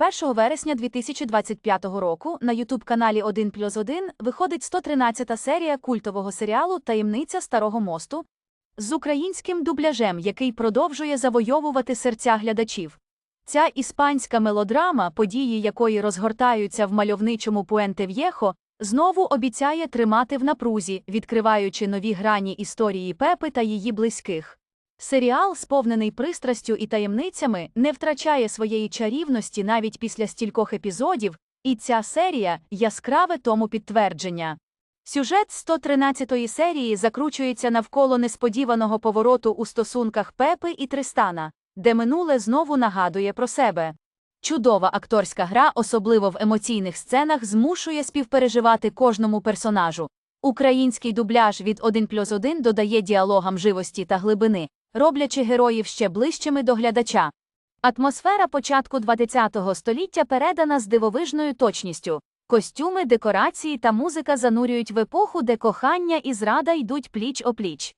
1 вересня 2025 року на ютуб-каналі 1 плюс 1 виходить 113-та серія культового серіалу Таємниця Старого мосту з українським дубляжем, який продовжує завойовувати серця глядачів. Ця іспанська мелодрама, події якої розгортаються в мальовничому Пуенте В'єхо, знову обіцяє тримати в напрузі, відкриваючи нові грані історії Пепи та її близьких. Серіал, сповнений пристрастю і таємницями, не втрачає своєї чарівності навіть після стількох епізодів, і ця серія яскраве тому підтвердження. Сюжет 113-ї серії закручується навколо несподіваного повороту у стосунках Пепи і Тристана, де минуле знову нагадує про себе. Чудова акторська гра, особливо в емоційних сценах, змушує співпереживати кожному персонажу. Український дубляж від 1 плюс 1 додає діалогам живості та глибини, роблячи героїв ще ближчими до глядача. Атмосфера початку ХХ століття передана з дивовижною точністю. Костюми, декорації та музика занурюють в епоху, де кохання і зрада йдуть пліч-опліч.